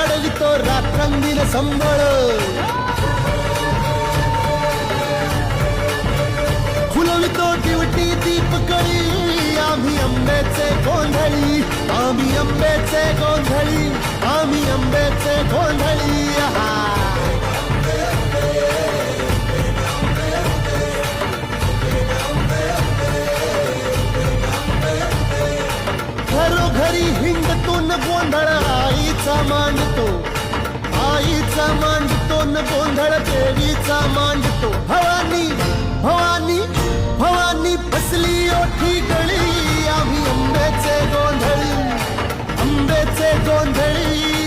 चढवितो रात्रंदीन संबळ फुलवितो duty दीपकळी आम्ही आंब्याचे गोंधळी आम्ही आंब्याचे गोंधळी आम्ही आंब्याचे गोंधळी. घरोघरी हिंडतो न गोंधळ आईचा मांडतो. आईचा मांडतो न गोंधळ देवीचा मांडतो. भवानी भवानी भवानी फसली ओठी गळी. आम्ही आंब्याचे गोंधळी आंब्याचे गोंधळी.